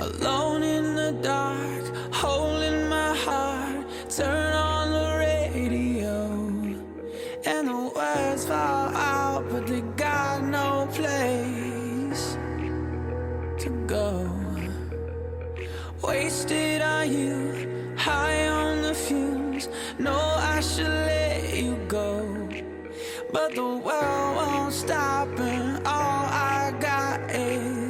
Alone in the dark, holding my heart. Turn on the radio, and the words fall out, but they got no place to go. Wasted on you, high on the fumes. No, I should let you go. But the world won't stop, and all I got is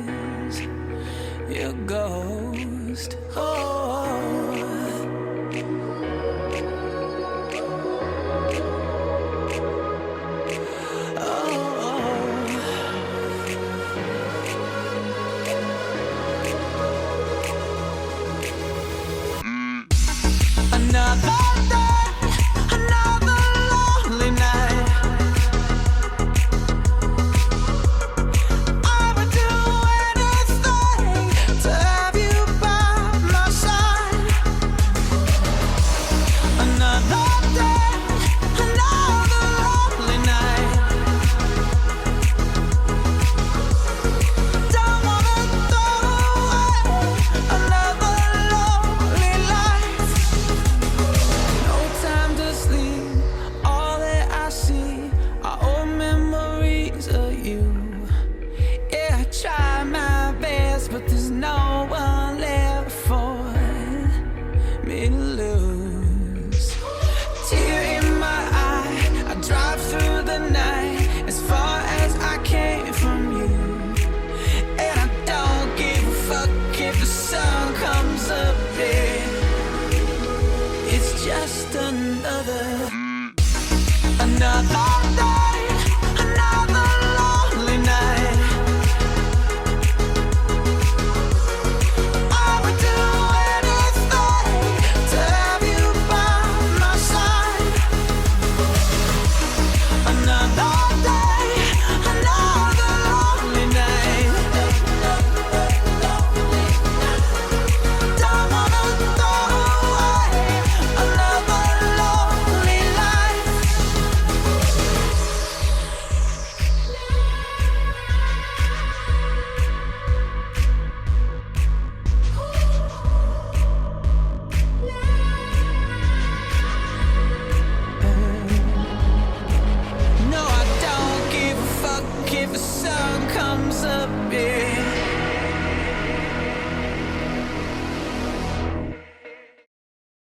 your ghost. Oh. oh. Mm. Another another so